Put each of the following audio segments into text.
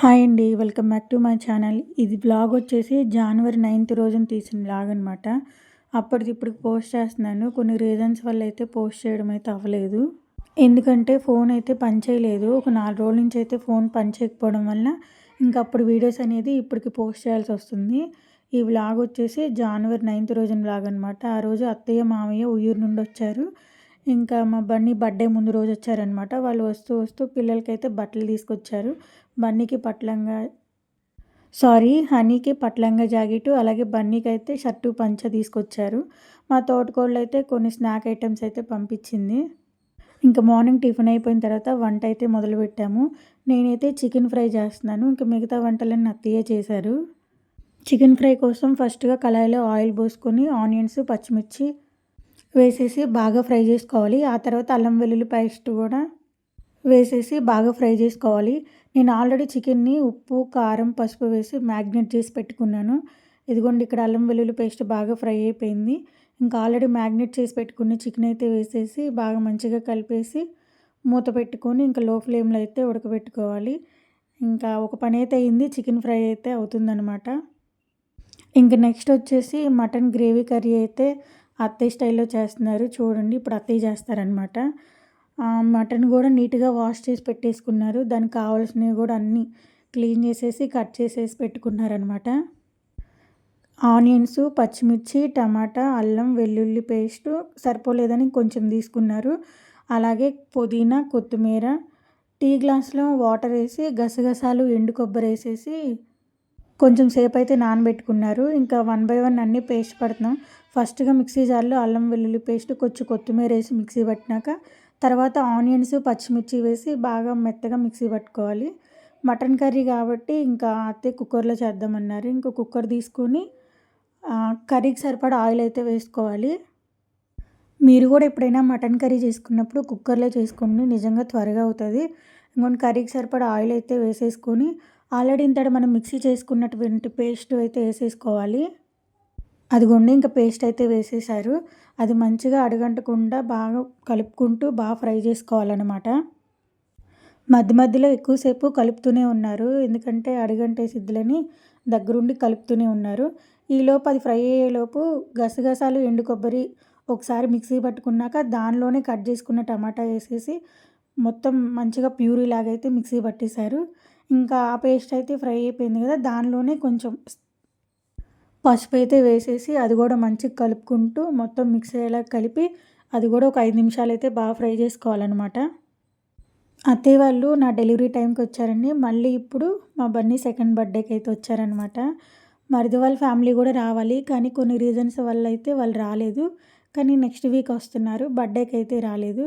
Hi అండి welcome back to my channel. ఇది blog వచ్చేసి జనవరి నైన్త్ రోజున తీసిన బ్లాగ్ అనమాట అప్పటిది ఇప్పటికి పోస్ట్ చేస్తున్నాను. కొన్ని రీజన్స్ వల్ల అయితే పోస్ట్ చేయడం అయితే అవ్వలేదు. ఎందుకంటే ఫోన్ అయితే పనిచేయలేదు ఒక నాలుగు రోజుల నుంచి అయితే ఫోన్ పనిచేయకపోవడం వల్ల ఇంకా అప్పుడు వీడియోస్ అనేది ఇప్పటికి పోస్ట్ చేయాల్సి వస్తుంది. ఈ వ్లాగ్ వచ్చేసి జనవరి నైన్త్ రోజున బ్లాగ్ అనమాట ఆ రోజు అత్తయ్య మామయ్య ఉయ్యూరు నుండి వచ్చారు. ఇంకా మా బన్నీ బర్త్డే ముందు రోజు వచ్చారనమాట వాళ్ళు వస్తూ వస్తూ పిల్లలకైతే బట్టలు తీసుకొచ్చారు. బన్నీకి పట్లంగా సారీ హనీకి పట్లంగా జాకెట్ అలాగే బన్నీకి అయితే షర్టు పంచ తీసుకొచ్చారు. మా తోటకోళ్ళు అయితే కొన్ని స్నాక్ ఐటమ్స్ అయితే పంపించింది. ఇంకా మార్నింగ్ టిఫిన్ అయిపోయిన తర్వాత వంట అయితే మొదలుపెట్టాము నేనైతే చికెన్ ఫ్రై చేస్తున్నాను. ఇంకా మిగతా వంటలన్నీ అత్తయ్య చేశారు. చికెన్ ఫ్రై కోసం ఫస్ట్గా కళాయిలో ఆయిల్ పోసుకొని ఆనియన్స్ పచ్చిమిర్చి వేసేసి బాగా ఫ్రై చేసుకోవాలి. ఆ తర్వాత అల్లం వెల్లుల్లి పేస్ట్ కూడా వేసేసి బాగా ఫ్రై చేసుకోవాలి. నేను ఆల్రెడీ చికెన్ని ఉప్పు కారం పసుపు వేసి మ్యాగ్నేట్ చేసి పెట్టుకున్నాను. ఇదిగోండి ఇక్కడ అల్లం వెల్లుల్లి పేస్ట్ బాగా ఫ్రై అయిపోయింది. ఇంకా ఆల్రెడీ మ్యాగ్నేట్ చేసి పెట్టుకున్న చికెన్ అయితే వేసేసి బాగా మంచిగా కలిపేసి మూత పెట్టుకొని ఇంకా లో ఫ్లేమ్లో అయితే ఉడకబెట్టుకోవాలి. ఇంకా ఒక పని అయితే అయింది చికెన్ ఫ్రై అయితే అవుతుందనమాట ఇంకా నెక్స్ట్ వచ్చేసి మటన్ గ్రేవీ కర్రీ అయితే అత్తయ్య స్టైల్లో చేస్తున్నారు. చూడండి ఇప్పుడు అత్తయ్య చేస్తారనమాట మటన్ కూడా నీట్గా వాష్ చేసి పెట్టేసుకున్నారు. దానికి కావాల్సినవి కూడా అన్నీ క్లీన్ చేసేసి కట్ చేసేసి పెట్టుకున్నారనమాట ఆనియన్స్ పచ్చిమిర్చి టమాటా అల్లం వెల్లుల్లి పేస్ట్ సరిపోలేదని కొంచెం తీసుకున్నారు. అలాగే పుదీనా కొత్తిమీర టీ గ్లాస్లో వాటర్ వేసి గసగసాలు ఎండు కొబ్బరి వేసేసి కొంచెం సేపు అయితే నానబెట్టుకున్నారు. ఇంకా వన్ బై వన్ అన్నీ పేస్ట్ పడుతున్నాం. ఫస్ట్గా మిక్సీ జార్లో అల్లం వెల్లుల్లి పేస్ట్ కొంచెం కొత్తిమీర వేసి మిక్సీ పట్టినాక తర్వాత ఆనియన్స్ పచ్చిమిర్చి వేసి బాగా మెత్తగా మిక్సీ పట్టుకోవాలి. మటన్ కర్రీ కాబట్టి ఇంకా అత్తే కుక్కర్లో చేద్దామన్నారు. ఇంకా కుక్కర్ తీసుకొని కర్రీకి సరిపడా ఆయిల్ అయితే వేసుకోవాలి. మీరు కూడా ఎప్పుడైనా మటన్ కర్రీ చేసుకున్నప్పుడు కుక్కర్లో చేసుకోండి. నిజంగా త్వరగా అవుతుంది. ఇంకొన్ని కర్రీకి సరిపడా ఆయిల్ అయితే వేసేసుకొని ఆల్రెడీ ఇంతటి మనం మిక్సీ చేసుకున్నటువంటి పేస్ట్ అయితే వేసేసుకోవాలి. అదిగోండి ఇంకా పేస్ట్ అయితే వేసేసారు. అది మంచిగా అడగంటకుండా బాగా కలుపుకుంటూ బాగా ఫ్రై చేసుకోవాలన్నమాట. మధ్య మధ్యలో ఎక్కువసేపు కలుపుతూనే ఉన్నారు. ఎందుకంటే అడుగంటే సిద్ధులని దగ్గరుండి కలుపుతూనే ఉన్నారు. ఈలోపు అది ఫ్రై అయ్యేలోపు గసగసాలు ఎండు కొబ్బరి ఒకసారి మిక్సీ పట్టుకున్నాక దానిలోనే కట్ చేసుకున్న టమాటా వేసేసి మొత్తం మంచిగా ప్యూరీ లాగైతే మిక్సీ పట్టేశారు. ఇంకా ఆ పేస్ట్ అయితే ఫ్రై అయిపోయింది కదా దానిలోనే కొంచెం పసుపు అయితే వేసేసి అది కూడా మంచిగా కలుపుకుంటూ మొత్తం మిక్స్ అయ్యేలా కలిపి అది కూడా ఒక ఐదు నిమిషాలు అయితే బాగా ఫ్రై చేసుకోవాలన్నమాట. అత్తయ్య వాళ్ళు నా డెలివరీ టైంకి వచ్చారండి మళ్ళీ ఇప్పుడు మా బన్నీ సెకండ్ బర్త్డేకి అయితే వచ్చారనమాట మరిది వాళ్ళ ఫ్యామిలీ కూడా రావాలి కానీ కొన్ని రీజన్స్ వల్ల అయితే వాళ్ళు రాలేదు కానీ నెక్స్ట్ వీక్ వస్తున్నారు బర్త్డేకి అయితే రాలేదు.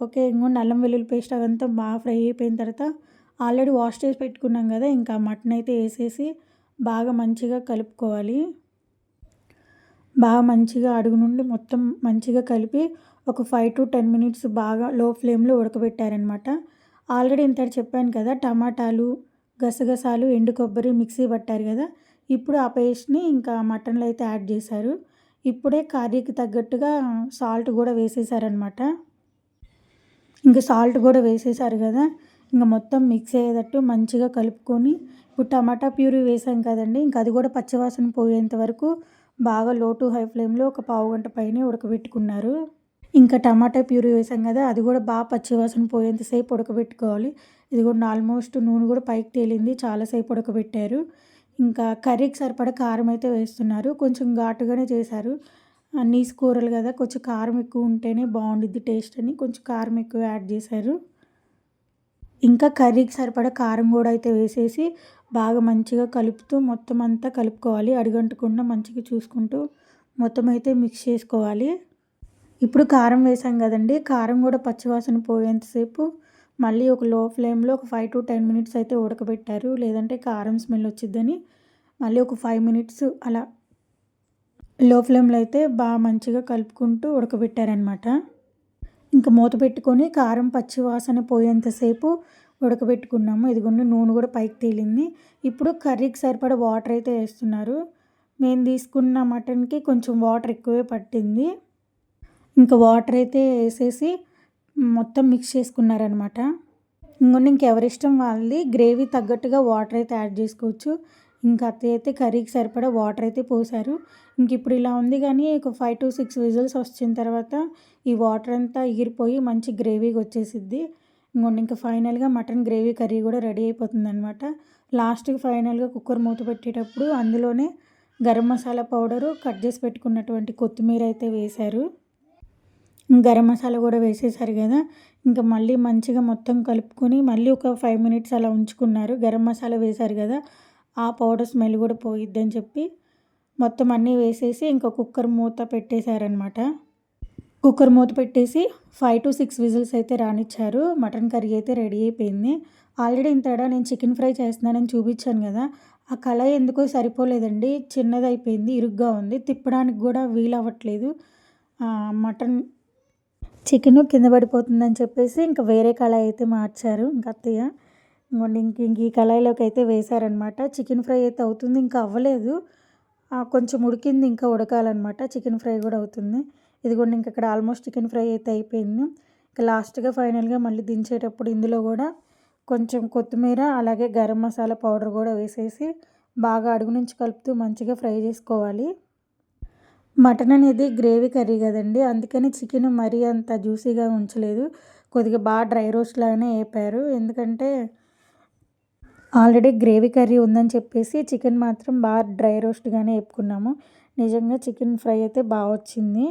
ఓకే ఇంకో నల్లం వెల్లుల్లి పేస్ట్ అదంతా బాగా ఫ్రై అయిపోయిన తర్వాత ఆల్రెడీ వాష్ చేసి పెట్టుకున్నాం కదా ఇంకా మటన్ అయితే వేసేసి బాగా మంచిగా కలుపుకోవాలి. బాగా మంచిగా అడుగు నుండి మొత్తం మంచిగా కలిపి ఒక ఫైవ్ టు టెన్ మినిట్స్ బాగా లో ఫ్లేమ్లో ఉడకబెట్టారనమాట ఆల్రెడీ ఇంత చెప్పాను కదా టమాటాలు గసగసాలు ఎండు కొబ్బరి మిక్సీ పట్టారు కదా ఇప్పుడు ఆ పేస్ట్ని ఇంకా మటన్లో అయితే యాడ్ చేశారు. ఇప్పుడే కర్రీకి తగ్గట్టుగా సాల్ట్ కూడా వేసేసారనమాట ఇంకా సాల్ట్ కూడా వేసేసారు కదా ఇంకా మొత్తం మిక్స్ అయ్యేటట్టు మంచిగా కలుపుకొని ఇప్పుడు టమాటా ప్యూరీ వేసాం కదండి ఇంకా అది కూడా పచ్చివాసన పోయేంత వరకు బాగా లో టు హై ఫ్లేమ్లో ఒక పావు గంట పైన ఉడకబెట్టుకున్నారు. ఇంకా టమాటా ప్యూరీ వేసాం కదా అది కూడా బాగా పచ్చివాసన పోయేంతసేపు ఉడకబెట్టుకోవాలి. ఇది కూడా ఆల్మోస్ట్ నూనె కూడా పైకి తేలింది చాలాసేపు ఉడకబెట్టారు. ఇంకా కర్రీకి సరిపడా కారం అయితే వేస్తున్నారు కొంచెం ఘాటుగానే చేశారు. నీసు కూరలు కదా కొంచెం కారం ఎక్కువ ఉంటేనే బాగుండిద్ది టేస్ట్ అని కొంచెం కారం ఎక్కువ యాడ్ చేశారు. ఇంకా కర్రీకి సరిపడా కారం కూడా అయితే వేసేసి బాగా మంచిగా కలుపుతూ మొత్తం అంతా కలుపుకోవాలి. అడుగంటకుండా మంచిగా చూసుకుంటూ మొత్తం అయితే మిక్స్ చేసుకోవాలి. ఇప్పుడు కారం వేసాం కదండి. కారం కూడా పచ్చివాసన పోయేంతసేపు మళ్ళీ ఒక లో ఫ్లేమ్లో ఒక ఫైవ్ టు టెన్ మినిట్స్ అయితే ఉడకబెట్టారు. లేదంటే కారం స్మెల్ వచ్చిద్దని మళ్ళీ ఒక ఫైవ్ మినిట్స్ అలా లో ఫ్లేమ్లో అయితే బాగా మంచిగా కలుపుకుంటూ ఉడకబెట్టారనమాట ఇంకా మూత పెట్టుకొని కారం పచ్చి వాసన పోయేంతసేపు ఉడకబెట్టుకున్నాము. ఇదిగోండి నూనె కూడా పైకి తేలింది. ఇప్పుడు కర్రీకి సరిపడ వాటర్ అయితే వేస్తున్నారు. మేము తీసుకున్న మటన్కి కొంచెం వాటర్ ఎక్కువే పట్టింది. ఇంకా వాటర్ అయితే వేసేసి మొత్తం మిక్స్ చేసుకున్నారనమాట ఇంకొన్ని ఇంకెవరిష్టం వాళ్ళది. గ్రేవీ తగ్గట్టుగా వాటర్ అయితే యాడ్ చేసుకోవచ్చు. ఇంకా అత్తయ్య అయితే కర్రీకి సరిపడా వాటర్ అయితే పోసారు. ఇంక ఇప్పుడు ఇలా ఉంది కానీ ఒక ఫైవ్ టు సిక్స్ విజిల్స్ వచ్చిన తర్వాత ఈ వాటర్ అంతా ఎగిరిపోయి మంచి గ్రేవీగా వచ్చేసిద్ది. ఇంకొండి ఇంకా ఫైనల్గా మటన్ గ్రేవీ కర్రీ కూడా రెడీ అయిపోతుంది అనమాట లాస్ట్కి ఫైనల్గా కుక్కర్ మూత పెట్టేటప్పుడు అందులోనే గరం మసాలా పౌడరు కట్ చేసి పెట్టుకున్నటువంటి కొత్తిమీర అయితే వేశారు. గరం మసాలా కూడా వేసేసారు కదా. ఇంకా మళ్ళీ మంచిగా మొత్తం కలుపుకొని మళ్ళీ ఒక ఫైవ్ మినిట్స్ అలా ఉంచుకున్నారు. గరం మసాలా వేశారు కదా. ఆ పౌడర్ స్మెల్ కూడా పోయిద్దని చెప్పి మొత్తం అన్నీ వేసేసి ఇంకా కుక్కర్ మూత పెట్టేశారనమాట కుక్కర్ మూత పెట్టేసి ఫైవ్ టు సిక్స్ విజిల్స్ అయితే రానిచ్చారు. మటన్ కర్రీ అయితే రెడీ అయిపోయింది. ఆల్రెడీ ఇంతడా నేను చికెన్ ఫ్రై చేస్తున్నానని చూపించాను కదా ఆ కళాయి ఎందుకో సరిపోలేదండి. చిన్నది అయిపోయింది ఇరుగ్గా ఉంది. తిప్పడానికి కూడా వీలు అవ్వట్లేదు. మటన్ చికెన్ కింద పడిపోతుందని చెప్పేసి ఇంకా వేరే కళాయి అయితే మార్చారు ఇంకా అత్తయ్య. ఇంక ఇంక ఈ కళాయిలోకి అయితే వేశారనమాట. చికెన్ ఫ్రై అయితే అవుతుంది ఇంకా అవ్వలేదు. కొంచెం ఉడికింది ఇంకా ఉడకాలన్నమాట చికెన్ ఫ్రై కూడా అవుతుంది. ఇదిగోండి ఇంక ఇక్కడ ఆల్మోస్ట్ చికెన్ ఫ్రై అయితే అయిపోయింది. ఇంకా లాస్ట్గా ఫైనల్గా మళ్ళీ దించేటప్పుడు ఇందులో కూడా కొంచెం కొత్తిమీర అలాగే గరం మసాలా పౌడర్ కూడా వేసేసి బాగా అడుగు నుంచి కలుపుతూ మంచిగా ఫ్రై చేసుకోవాలి. మటన్ అనేది గ్రేవీ కర్రీ కదండి. అందుకని చికెన్ మరీ అంత జ్యూసీగా ఉంచలేదు. కొద్దిగా బాగా డ్రై రోస్ట్ లాగానే వేపారు. ఎందుకంటే ఆల్రెడీ గ్రేవీ కర్రీ ఉందని చెప్పేసి చికెన్ మాత్రం బాగా డ్రై రోస్ట్గానే వేపుకున్నాము నిజంగా చికెన్ ఫ్రై అయితే బాగా వచ్చింది.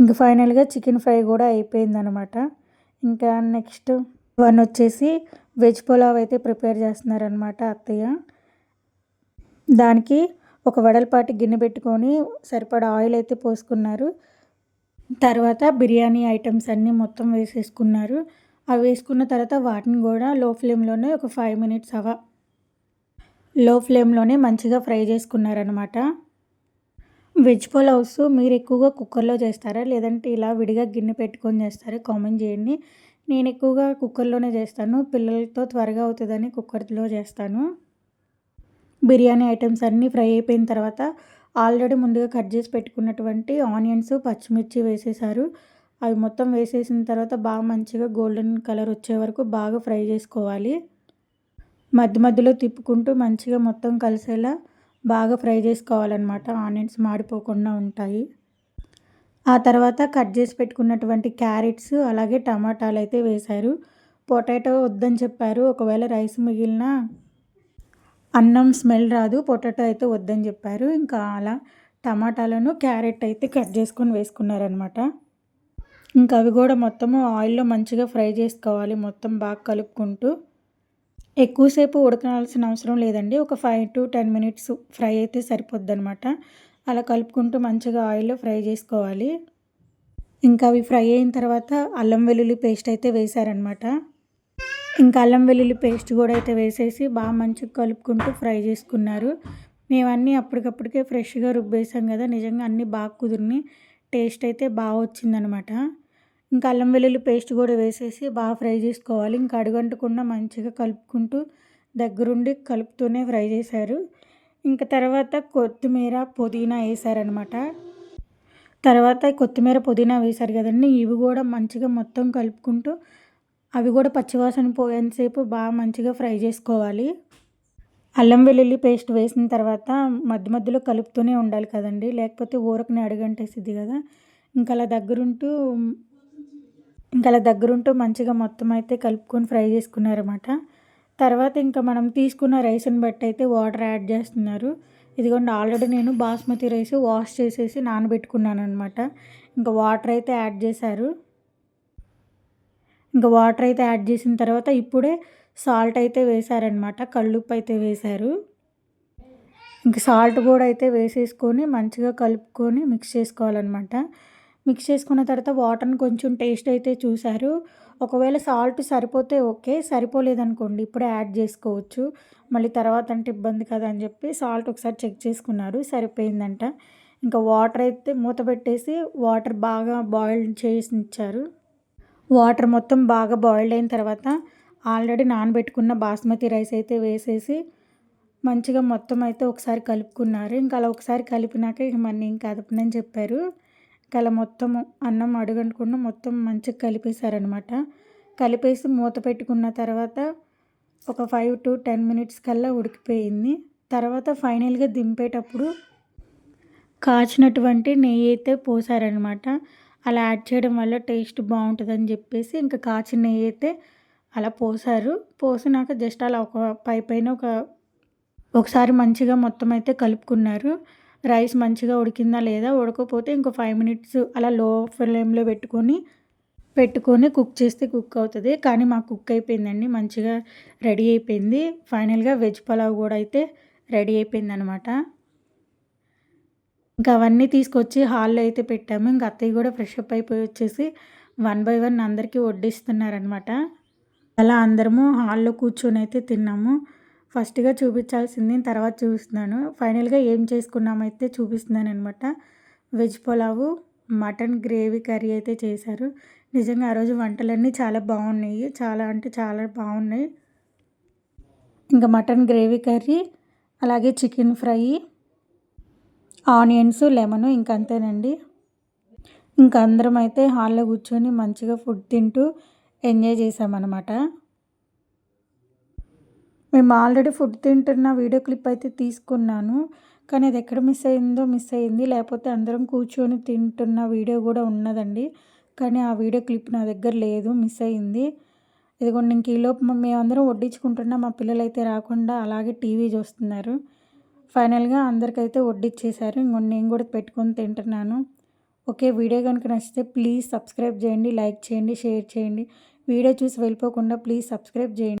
ఇంకా ఫైనల్గా చికెన్ ఫ్రై కూడా అయిపోయిందనమాట ఇంకా నెక్స్ట్ వన్ వచ్చేసి వెజ్ పులావ్ అయితే ప్రిపేర్ చేస్తున్నారనమాట అత్తయ్య. దానికి ఒక వెడల్పాటి గిన్నె పెట్టుకొని సరిపడా ఆయిల్ అయితే పోసుకున్నారు. తర్వాత బిర్యానీ ఐటమ్స్ అన్నీ మొత్తం వేసేసుకున్నారు. అవి వేసుకున్న తర్వాత వాటిని కూడా లో ఫ్లేమ్లోనే ఒక ఫైవ్ మినిట్స్ అవ లో ఫ్లేమ్లోనే మంచిగా ఫ్రై చేసుకున్నారనమాట వెజ్ పులావ్స్ మీరు ఎక్కువగా కుక్కర్లో చేస్తారా? లేదంటే ఇలా విడిగా గిన్నె పెట్టుకొని చేస్తారా? కామెంట్ చేయండి. నేను ఎక్కువగా కుక్కర్లోనే చేస్తాను. పిల్లలతో త్వరగా అవుతుందని కుక్కర్లో చేస్తాను. బిర్యానీ ఐటమ్స్ అన్నీ ఫ్రై అయిపోయిన తర్వాత ఆల్రెడీ ముందుగా కట్ చేసి పెట్టుకున్నటువంటి ఆనియన్స్ పచ్చిమిర్చి వేసేసారు. అవి మొత్తం వేసేసిన తర్వాత బాగా మంచిగా గోల్డెన్ కలర్ వచ్చే వరకు బాగా ఫ్రై చేసుకోవాలి. మధ్య మధ్యలో తిప్పుకుంటూ మంచిగా మొత్తం కలిసేలా బాగా ఫ్రై చేసుకోవాలన్నమాట. ఆనియన్స్ మాడిపోకుండా ఉంటాయి. ఆ తర్వాత కట్ చేసి పెట్టుకున్నటువంటి క్యారెట్స్ అలాగే టమాటాలు అయితే వేశారు. పొటాటో వద్దని చెప్పారు. ఒకవేళ రైస్ మిగిలిన అన్నం స్మెల్ రాదు పొటాటో అయితే వద్దని చెప్పారు. ఇంకా అలా టమాటాలను క్యారెట్ అయితే కట్ చేసుకొని వేసుకున్నారనమాట ఇంకా అవి కూడా మొత్తము ఆయిల్లో మంచిగా ఫ్రై చేసుకోవాలి. మొత్తం బాగా కలుపుకుంటూ ఎక్కువసేపు ఉడకాల్సిన అవసరం లేదండి. ఒక five to ten minutes fry అయితే సరిపోద్ది అనమాట అలా కలుపుకుంటూ మంచిగా ఆయిల్లో ఫ్రై చేసుకోవాలి. ఇంకా అవి ఫ్రై అయిన తర్వాత అల్లం వెల్లుల్లి పేస్ట్ అయితే వేశారనమాట ఇంకా అల్లం వెల్లుల్లి పేస్ట్ కూడా అయితే వేసేసి బాగా మంచిగా కలుపుకుంటూ ఫ్రై చేసుకున్నారు. మేము అన్నీ అప్పటికప్పటికే ఫ్రెష్గా రుబ్బేసాం కదా. నిజంగా అన్నీ బాగా కుదిరిని టేస్ట్ అయితే బాగా వచ్చిందనమాట ఇంకా అల్లం వెల్లుల్లి పేస్ట్ కూడా వేసేసి బాగా ఫ్రై చేసుకోవాలి. ఇంకా అడుగంటకుండా మంచిగా కలుపుకుంటూ దగ్గరుండి కలుపుతూనే ఫ్రై చేశారు. ఇంకా తర్వాత కొత్తిమీర పుదీనా వేసారనమాట తర్వాత కొత్తిమీర పుదీనా వేశారు కదండి. ఇవి కూడా మంచిగా మొత్తం కలుపుకుంటూ అవి కూడా పచ్చివాసన పోయేంతసేపు బాగా మంచిగా ఫ్రై చేసుకోవాలి. అల్లం వెల్లుల్లి పేస్ట్ వేసిన తర్వాత మధ్య మధ్యలో కలుపుతూనే ఉండాలి కదండి. లేకపోతే ఊరకనే అడుగంటేసిద్ది కదా. ఇంకా అలా దగ్గరుంటూ ఇంకా అలా దగ్గరుంటూ మంచిగా మొత్తం అయితే కలుపుకొని ఫ్రై చేసుకున్నారన్నమాట. తర్వాత ఇంకా మనం తీసుకున్న రైస్ని బట్టి అయితే వాటర్ యాడ్ చేస్తున్నారు. ఇదిగోండి ఆల్రెడీ నేను బాస్మతి రైస్ వాష్ చేసేసి నానబెట్టుకున్నాను అనమాట ఇంకా వాటర్ అయితే యాడ్ చేశారు. ఇంకా వాటర్ అయితే యాడ్ చేసిన తర్వాత ఇప్పుడే సాల్ట్ అయితే వేశారనమాట కళ్ళుప్పు అయితే వేశారు. ఇంకా సాల్ట్ కూడా అయితే వేసేసుకొని మంచిగా కలుపుకొని మిక్స్ చేసుకోవాలన్నమాట. మిక్స్ చేసుకున్న తర్వాత వాటర్ని కొంచెం టేస్ట్ అయితే చూశారు. ఒకవేళ సాల్ట్ సరిపోతే ఓకే సరిపోలేదనుకోండి ఇప్పుడే యాడ్ చేసుకోవచ్చు. మళ్ళీ తర్వాత అంటే ఇబ్బంది కదా అని చెప్పి సాల్ట్ ఒకసారి చెక్ చేసుకున్నారు సరిపోయిందంట. ఇంకా వాటర్ అయితే మూత పెట్టేసి వాటర్ బాగా బాయిల్ చేసి ఇచ్చారు. వాటర్ మొత్తం బాగా బాయిల్డ్ అయిన తర్వాత ఆల్రెడీ నానబెట్టుకున్న బాస్మతి రైస్ అయితే వేసేసి మంచిగా మొత్తం అయితే ఒకసారి కలుపుకున్నారు. ఇంకా అలా ఒకసారి కలిపినాక ఇక మన ఇంకా కదపనని చెప్పారు. కల అలా మొత్తము అన్నం అడుగనుకుండా మొత్తం మంచిగా కలిపేశారనమాట కలిపేసి మూత పెట్టుకున్న తర్వాత ఒక ఫైవ్ టు టెన్ మినిట్స్ కల్లా ఉడికిపోయింది. తర్వాత ఫైనల్గా దింపేటప్పుడు కాచినటువంటి నెయ్యి అయితే పోసారనమాట అలా యాడ్ చేయడం వల్ల టేస్ట్ బాగుంటుందని చెప్పేసి ఇంకా కాచిన నెయ్యి అయితే అలా పోసారు. పోసినాక జస్ట్ అలా ఒక పై పైన ఒక ఒకసారి మంచిగా మొత్తం అయితే కలుపుకున్నారు. రైస్ మంచిగా ఉడికిందా లేదా ఉడకపోతే ఇంకో ఫైవ్ మినిట్స్ అలా లో ఫ్లేమ్లో పెట్టుకొని పెట్టుకొని కుక్ చేస్తే కుక్ అవుతుంది. కానీ మాకు కుక్ అయిపోయిందండి. మంచిగా రెడీ అయిపోయింది. ఫైనల్గా వెజ్ పలావ్ కూడా అయితే రెడీ అయిపోయింది అనమాట ఇంకా అవన్నీ తీసుకొచ్చి హాల్లో అయితే పెట్టాము. ఇంకా అత్తయ్య కూడా ఫ్రెష్ అప్ అయిపోయి వచ్చేసి వన్ బై వన్ అందరికీ వడ్డిస్తున్నారనమాట. అలా అందరము హాల్లో కూర్చొని అయితే తిన్నాము. ఫస్ట్గా చూపించాల్సింది తర్వాత చూపిస్తున్నాను. ఫైనల్గా ఏం చేసుకున్నామైతే చూపిస్తున్నాను అనమాట veg pulao mutton gravy curry అయితే చేశారు. నిజంగా ఆ రోజు వంటలన్నీ చాలా బాగున్నాయి. చాలా అంటే చాలా బాగున్నాయి. ఇంకా మటన్ గ్రేవీ కర్రీ అలాగే చికెన్ ఫ్రై ఆనియన్స్ లెమన్ ఇంక అంతేనండి. ఇంకా అందరం అయితే హాల్లో కూర్చొని మంచిగా ఫుడ్ తింటూ ఎంజాయ్ చేసామన్నమాట మేము ఆల్రెడీ ఫుడ్ తింటున్న వీడియో క్లిప్ అయితే తీసుకున్నాను. కానీ అది ఎక్కడ మిస్ అయిందో మిస్ అయింది. లేకపోతే అందరం కూర్చొని తింటున్న వీడియో కూడా ఉన్నదండి. కానీ ఆ వీడియో క్లిప్ నా దగ్గర లేదు మిస్ అయింది. ఇదిగోండి ఇంక ఈలోపు మేమందరం వడ్డించుకుంటున్నా మా పిల్లలు అయితే రాకుండా అలాగే టీవీ చూస్తున్నారు. ఫైనల్గా అందరికైతే వడ్డిచ్చేసారు ఇంకొన్ని నేను కూడా పెట్టుకొని తింటున్నాను. ఓకే వీడియో కనుక నచ్చితే ప్లీజ్ సబ్స్క్రైబ్ చేయండి లైక్ చేయండి షేర్ చేయండి. వీడియో చూసి వెళ్ళిపోకుండా ప్లీజ్ సబ్స్క్రైబ్ చేయండి.